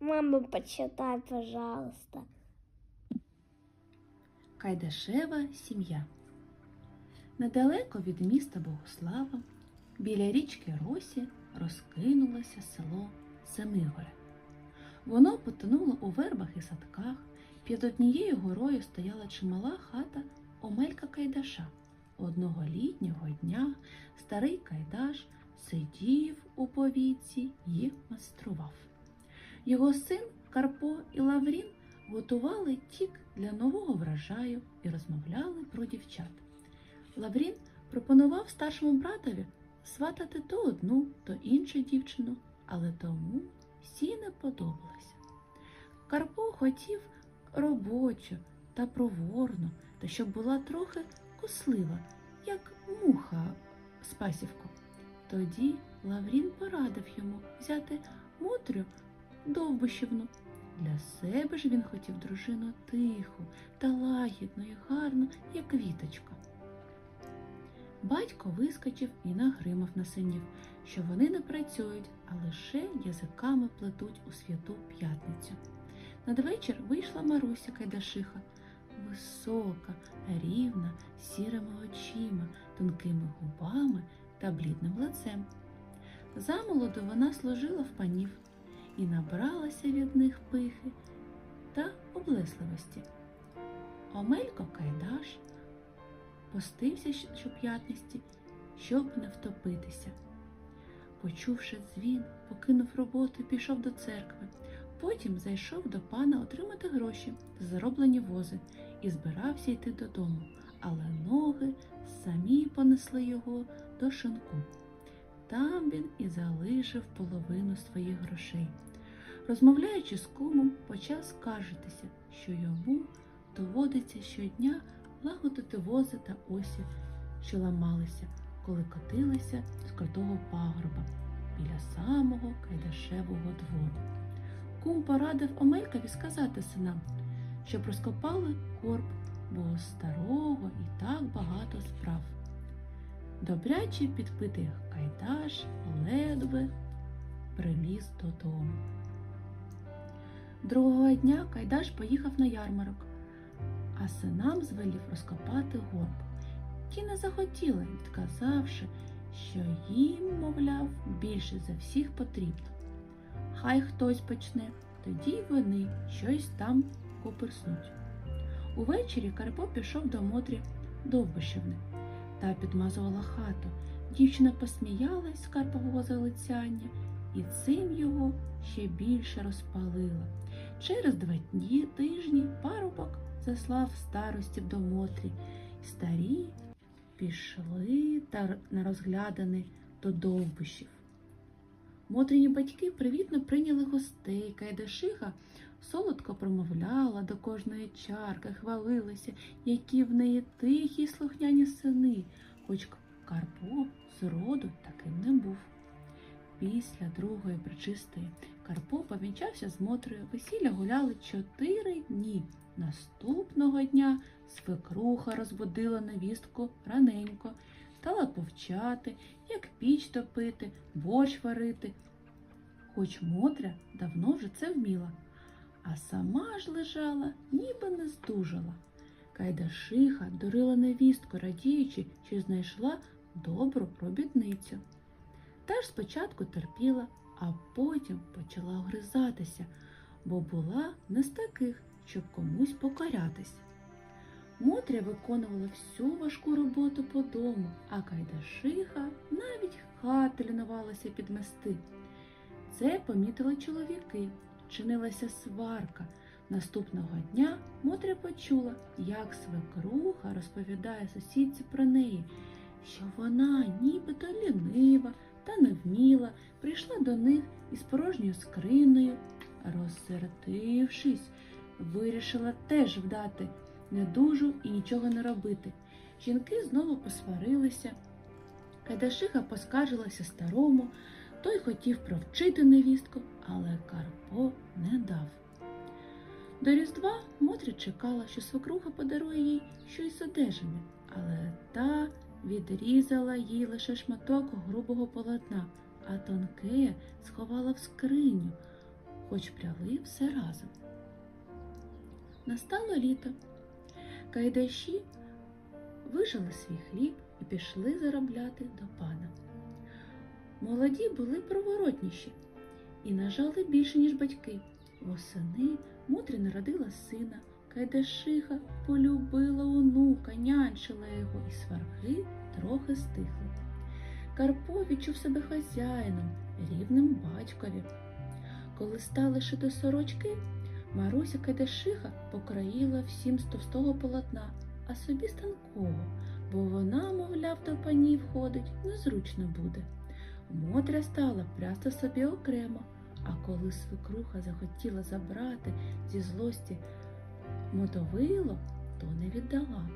Мама, почитай, пожалуйста. Кайдашева сім'я. Недалеко від міста Богослава, біля річки Росі, розкинулося село Семигоре. Воно потонуло у вербах і садках. Під однією горою стояла чимала хата Омелька Кайдаша. Одного літнього дня старий Кайдаш сидів у повіці і майстрував. Його син Карпо і Лаврін готували тік для нового врожаю і розмовляли про дівчат. Лаврін пропонував старшому братові сватати то одну, то іншу дівчину, але тому всі не подобалося. Карпо хотів робочу та проворну, та щоб була трохи кослива, як муха з пасівку. Тоді Лаврін порадив йому взяти Мотрю Довбищевну. Для себе ж він хотів дружину тиху та лагідну і гарну, як квіточка. Батько вискочив і нагримав на синів, що вони не працюють, а лише язиками плетуть у святу п'ятницю. Надвечір вийшла Маруся Кайдашиха, висока, рівна, сірими очима, тонкими губами та блідним лицем. Замолоду вона служила в панів і набралася від них пихи та облесливості. Омелько Кайдаш постився щоп'ятності, щоб не втопитися. Почувши дзвін, покинув роботу і пішов до церкви. Потім зайшов до пана отримати гроші за зароблені вози і збирався йти додому, але ноги самі понесли його до шинку. Там він і залишив половину своїх грошей. Розмовляючи з кумом, почав скаржитися, що йому доводиться щодня лагодити вози та осі, що ламалися, коли котилися з крутого пагорба біля самого Кайдашевого двору. Кум порадив Омелькові сказати синам, щоб розкопали корб, бо старого і так багато справ. Добряче підпитий Кайдаш ледве приліз додому. Другого дня Кайдаш поїхав на ярмарок, а синам звелів розкопати горб. Ті не захотіли, відказавши, що їм, мовляв, більше за всіх потрібно. Хай хтось почне, тоді й вони щось там коперснуть. Увечері Карпо пішов до Мотрі Довбишевни та підмазувала хату. Дівчина посміялась з Карпового залицяння і цим його ще більше розпалила. Через два дні тижні парубок заслав старостів до Мотрі. Старі пішли та на розглядини до довбищів. Мотріні батьки привітно прийняли гостей, Кайдашиха солодко промовляла до кожної чарки, хвалилася, які в неї тихі слухняні сини, хоч Карпо зроду таким не був. Після другої причистої Карпо повінчався з Мотрою, весілля гуляли чотири дні. Наступного дня свекруха розбудила невістку раненько, стала повчати, як піч топити, борщ варити. Хоч Мотря давно вже це вміла, а сама ж лежала, ніби не здужала. Кайдашиха дурила невістку, радіючи, що знайшла добру робітницю. Та ж спочатку терпіла, а потім почала огризатися, бо була не з таких, щоб комусь покорятись. Мотря виконувала всю важку роботу по дому, а Кайдашиха навіть хати лінувалася підмести. Це помітили чоловіки, чинилася сварка. Наступного дня Мотря почула, як свекруха розповідає сусідці про неї, що вона нібито лінива та невміла, прийшла до них із порожньою скринею. Розсердившись, вирішила теж вдати недужу і нічого не робити. Жінки знову посварилися. Кайдашиха поскаржилася старому, той хотів провчити невістку, але Карпо не дав. До Різдва Мотря чекала, що свекруха подарує їй щось з одежини, але та відрізала їй лише шматок грубого полотна, а тонке сховала в скриню. хоч пряли все разом. Настало літо. Кайдаші вижили свій хліб і пішли заробляти до пана. Молоді були проворотніші і нажали більше, ніж батьки. Восени Мотря народила сина, Кайдашиха полюбила онука, нянчила його, і сварки трохи стихли. Карпо відчув себе хазяїном, рівним батькові. Коли стали шити сорочки, Маруся Кайдашиха покроїла всім з товстого полотна, а собі з бо вона, мовляв, до панів ходить, незручно буде. Мотря стала прясти собі окремо, а коли свекруха захотіла забрати зі злості мотовило, то не віддала.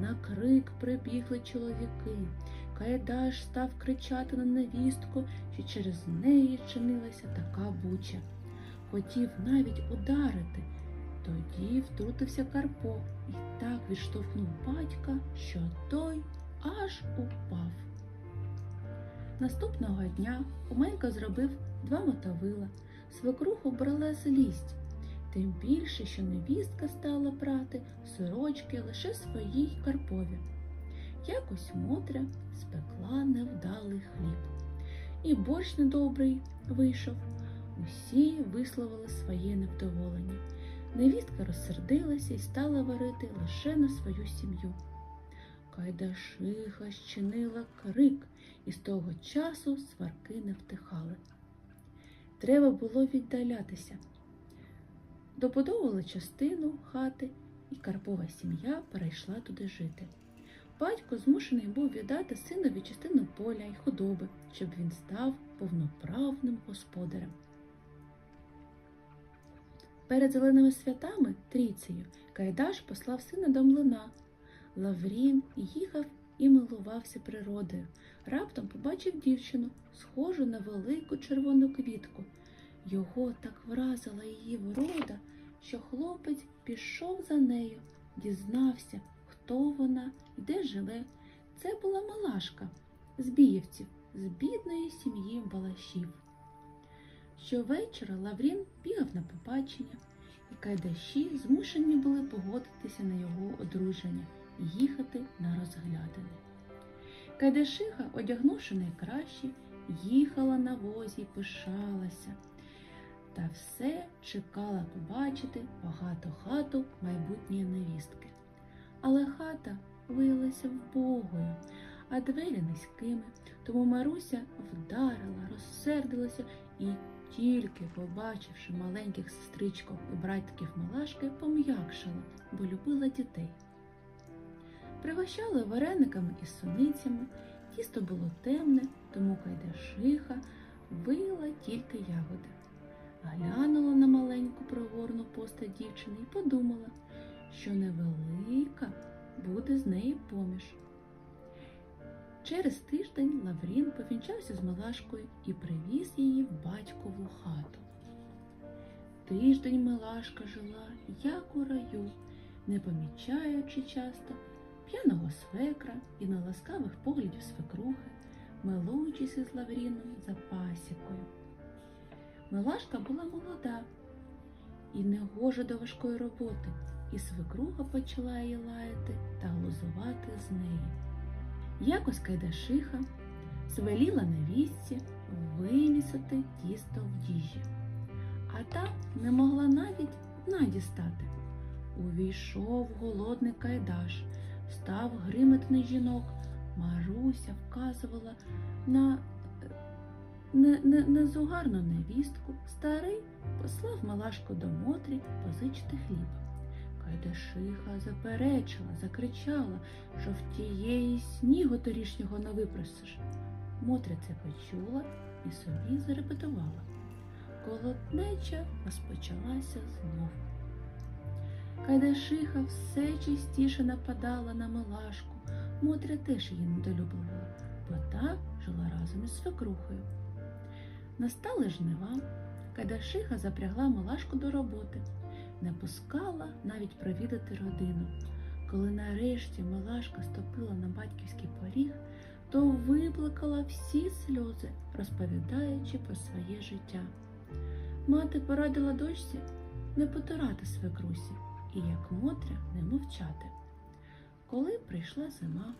На крик прибігли чоловіки. Кайдаш став кричати на невістку, що через неї чинилася така буча. Хотів навіть ударити. Тоді втрутився Карпо і так відштовхнув батька, що той аж упав. Наступного дня Умейко зробив два мотовила. Свекруху брала злість, тим більше, що невістка стала брати сорочки лише своїй Карпові. Якось Мотря спекла невдалий хліб. І борщ недобрий вийшов. Усі висловили своє невдоволення. Невістка розсердилася і стала варити лише на свою сім'ю. Кайдашиха щинила крик, і з того часу сварки не втихали. Треба було віддалятися. Добудовували частину хати, і Карпова сім'я перейшла туди жити. Батько змушений був віддати синові частину поля й худоби, щоб він став повноправним господарем. Перед зеленими святами трійцею Кайдаш послав сина до млина. Лаврін їхав і милувався природою. Раптом побачив дівчину, схожу на велику червону квітку. Його так вразила її врода, що хлопець пішов за нею, дізнався, хто вона і де живе. Це була Малашка з Біївців, з бідної сім'ї Балашів. Щовечора Лаврін бігав на побачення, і кайдаші змушені були погодитися на його одруження їхати на розглядини. Кайдашиха, одягнувши найкраще, їхала на возі пишалася, та все чекала побачити багату хату майбутньої невістки. Але хата виявилася вбогою, а двері низькими, тому Маруся вдарила, розсердилася і тільки побачивши маленьких сестричків і братиків Малашки, пом'якшала, бо любила дітей. Пригощали варениками і суницями, тісто було темне, тому Кайдашиха вила тільки ягоди. Глянула на маленьку проворну постать дівчини і подумала, що невелика буде з неї поміж. Через тиждень Лаврін повінчався з Милашкою і привіз її в батькову хату. Тиждень Милашка жила, як у раю, не помічаючи часто п'яного свекра і неласкавих поглядів свекрухи, милуючись із Лавріном за пасікою. Милашка була молода і негожа до важкої роботи, і свекруха почала її лаяти та глузувати з неї. Якось Кайдашиха звеліла невістці вимісити тісто в діжі, а та не могла навіть дна дістати. Увійшов голодний Кайдаш, став гримати на жінок. Маруся вказувала на не- не- незугарну невістку. Старий послав Малашку до Мотрі позичити хліба. Кайдашиха заперечила, закричала, що в тієї снігу торішнього не випросиш. Мотря це почула і собі зарепетувала. Колотнеча розпочалася знов. Кайдашиха все частіше нападала на Милашку. Мотря теж її недолюблювала, бо та жила разом із свекрухою. Настали жнива. Кайдашиха запрягла Милашку до роботи не пускала навіть провідати родину. Коли нарешті Милашка ступила на батьківський поріг, то виплакала всі сльози, розповідаючи про своє життя. Мати порадила дочці не потирати свекрусі і, як Мотря, не мовчати. Коли прийшла зима,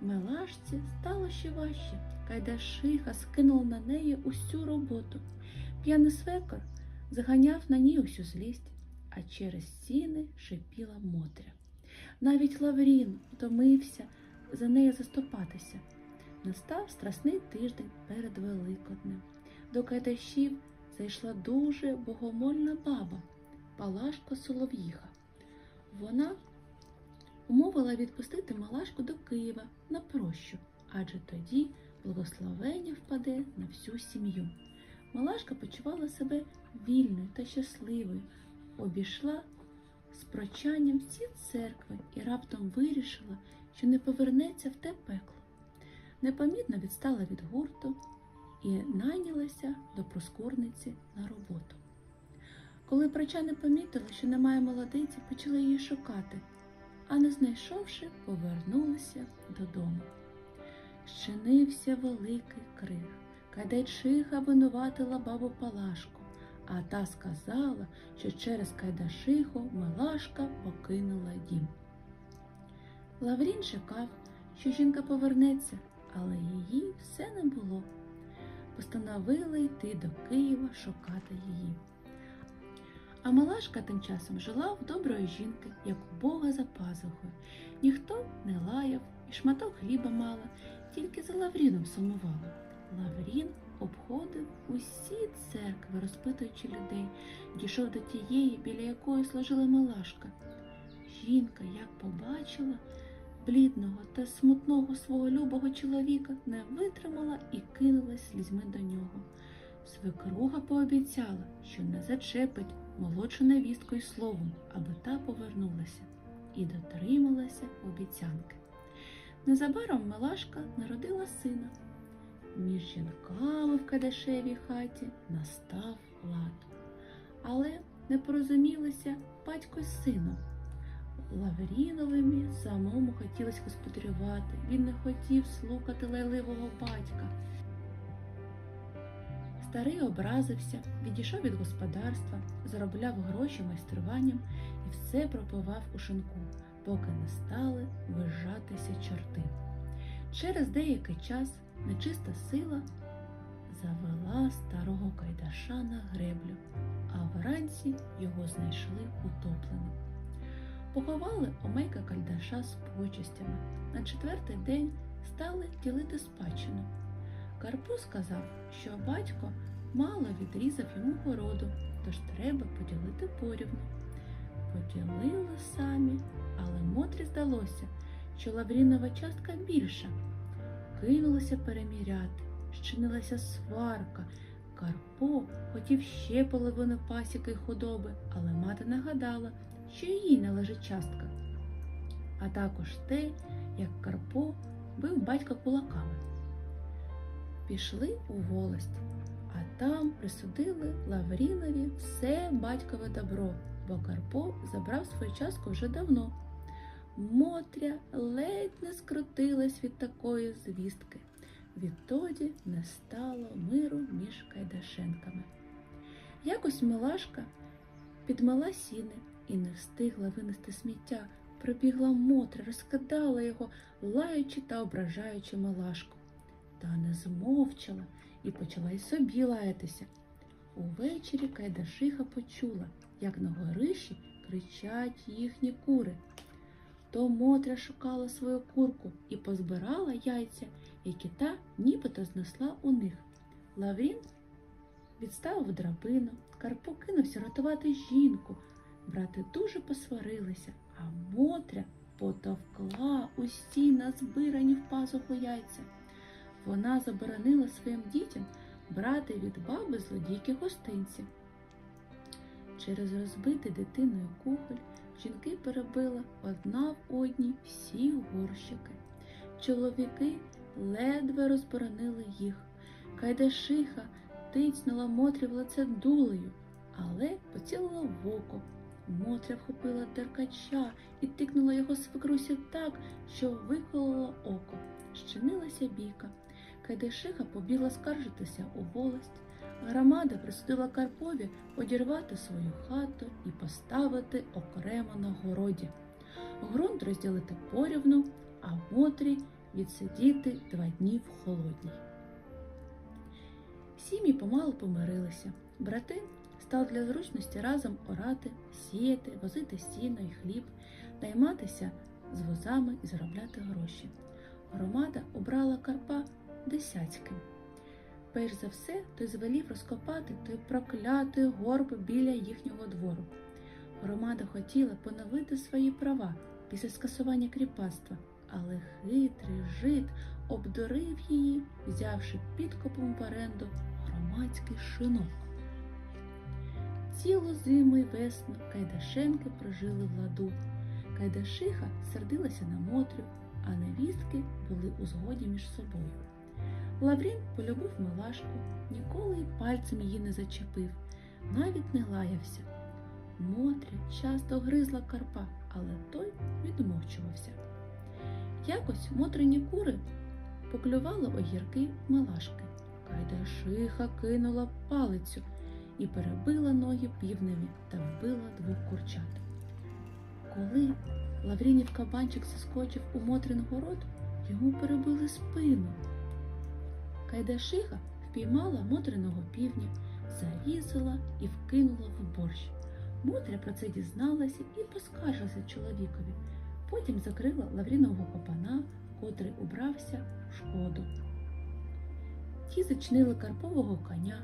Милашці стало ще важче. Кайдашиха скинула на неї усю роботу. П'яний свекор заганяв на ній усю злість, а через стіни шипіла Мотря. Навіть Лаврін втомився за нею заступатися. Настав страсний тиждень перед Великоднем. До Кайдашів зайшла дуже богомольна баба, Палашка Солов'їха. Вона умовила відпустити Малашку до Києва на прощу, адже тоді благословення впаде на всю сім'ю. Малашка почувала себе вільною та щасливою, обійшла з прочанням всі церкви і раптом вирішила, що не повернеться в те пекло. Непомітно відстала від гурту і найнялася до проскурниці на роботу. Коли прочани помітили, що немає молодиці, почали її шукати, а не знайшовши, повернулися додому. Щинився великий крик. Кайдайчиха винуватила бабу Палашку, а та сказала, що через Кайдашиху Милашка покинула дім. Лаврін чекав, що жінка повернеться, але її все не було. Постановили йти до Києва шукати її. А Малашка тим часом жила в доброї жінки, як у Бога за пазухою. Ніхто не лаяв і шматок хліба мала, тільки за Лавріном сумувала. Лаврін обходив усі церкви, розпитуючи людей, дійшов до тієї, біля якої служила Малашка. Жінка, як побачила блідного та смутного свого любого чоловіка, не витримала і кинулась слізьми до нього. Свекруга пообіцяла, що не зачепить молодшу невістку й словом, аби та повернулася, і дотрималася обіцянки. Незабаром Милашка народила сина. Між жінками в Кадашевій хаті настав лад. Але не порозумілися батько з сином. Лавріновими самому хотілося господарювати. Він не хотів слухати лайливого батька. Старий образився, відійшов від господарства, заробляв гроші майструванням і все пропивав у шинку, поки не стали вижатися чорти. Через деякий час нечиста сила завела старого кайдаша на греблю, а вранці його знайшли утопленим. Поховали омейка кайдаша з почестями. На четвертий день стали ділити спадщину. Карпу сказав, що батько мало відрізав йому городу, тож треба поділити порівну. Поділили самі, але Мотрі здалося, що Лаврінова частка більша. Кинулося переміряти, щинилася сварка. Карпо хотів ще половину пасіки й худоби, але мати нагадала, що їй належить частка. А також те, як Карпо бив батька кулаками. Пішли у волость, там присудили Лаврінові все батькове добро, бо Карпо забрав свою частку вже давно. Мотря ледь не скрутилась від такої звістки. Відтоді не стало миру між Кайдашенками. Якось Милашка підмала сіни і не встигла винести сміття. Прибігла Мотря, розкидала його, лаючи та ображаючи Милашку. Та не змовчала і почала й собі лаятися. Увечері Кайдашиха почула, як на горищі кричать їхні кури. То Мотря шукала свою курку і позбирала яйця, які та нібито знесла у них. Лаврін відставив драбину, Карпо кинувся рятувати жінку. Брати дуже посварилися, а Мотря потовкла усі назбирані в пазуху яйця. Вона заборонила своїм дітям брати від баби злодійки гостинці. Через розбитий дитиною кухоль жінки перебили одна в одній всі горщики. Чоловіки ледве розборонили їх. Кайдашиха тицнула Мотрі в лице дулею, але поцілила в око. Мотря вхопила деркача і тикнула його свекрусі так, що виколола око. Щинилася бійка. Кайдашиха побігла скаржитися у волость, Громада присудила Карпові одірвати свою хату і поставити окремо на городі. Ґрунт розділити порівну, а Мотрі відсидіти два дні в холодній. Сім'ї помалу помирилися. Брати стали для зручності разом орати, сіяти, возити сіно і хліб, найматися з возами і заробляти гроші. Громада обрала Карпа десятським. Перш за все, той звелів розкопати той проклятий горб біля їхнього двору. Громада хотіла поновити свої права після скасування кріпацтва, але хитрий жид обдурив її, взявши підкопом в оренду громадський шинок. Цілу зиму й весну Кайдашенки прожили в ладу. Кайдашиха сердилася на Мотрю, а невістки були у згоді між собою. Лаврін полюбив Милашку, ніколи й пальцем її не зачепив, навіть не лаявся. Мотря часто гризла Карпа, але той відмовчувався. Якось Мотрині кури поклювали огірки Милашки. Кайдашиха кинула палицю і перебила ноги півневі та вбила двох курчат. Коли Лаврінів кабанчик заскочив у Мотрин город, йому перебили спину. Кайдашиха впіймала Мотриного півня, зарізала і вкинула в борщ. Мотря про це дізналася і поскаржилася чоловікові. Потім закрила Лаврінового копана, котрий убрався в шкоду. Ті зачинили Карпового коня.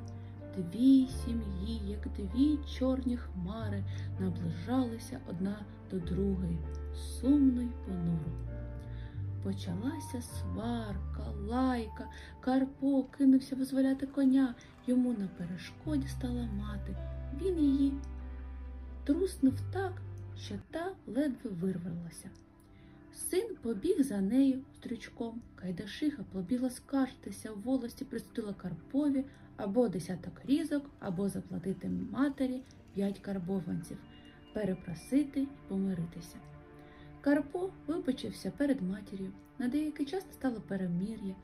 Дві сім'ї, як дві чорні хмари, наближалися одна до другої, сумно й понуро. Почалася сварка, лайка, Карпо кинувся визволяти коня. Йому на перешкоді стала мати. Він її труснув так, що та ледве вирвалася. Син побіг за нею стрючком. Кайдашиха побігла скаржитися в волості, присудила Карпові або десяток різок, або заплатити матері п'ять карбованців, перепросити й помиритися. Карпо вибачився перед матір'ю. На деякий час стало перемір'я.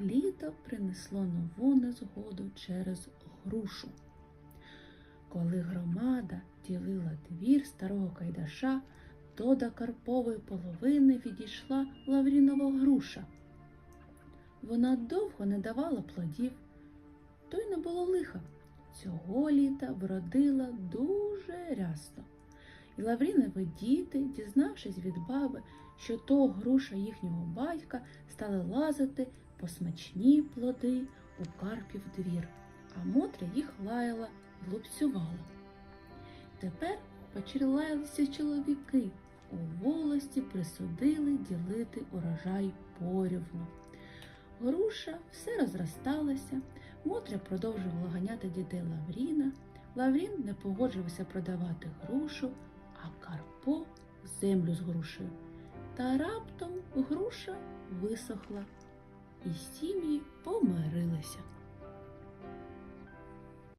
Літо принесло нову незгоду через грушу. Коли громада ділила двір старого кайдаша, то до Карпової половини відійшла Лаврінова груша. Вона довго не давала плодів, то й не було лиха. Цього літа вродила дуже рясно. І Лаврінові діти, дізнавшись від баби, що то груша їхнього батька, стали лазити по смачні плоди у Карпів двір, а Мотря їх лаяла і лупцювала. Тепер почерлаялися чоловіки, у волості присудили ділити урожай порівну. Груша все розросталася, Мотря продовжувала ганяти дітей Лавріна. Лаврін не погоджувався продавати грушу, а Карпо землю згрушив. Та раптом груша висохла, і сім'ї помирилися.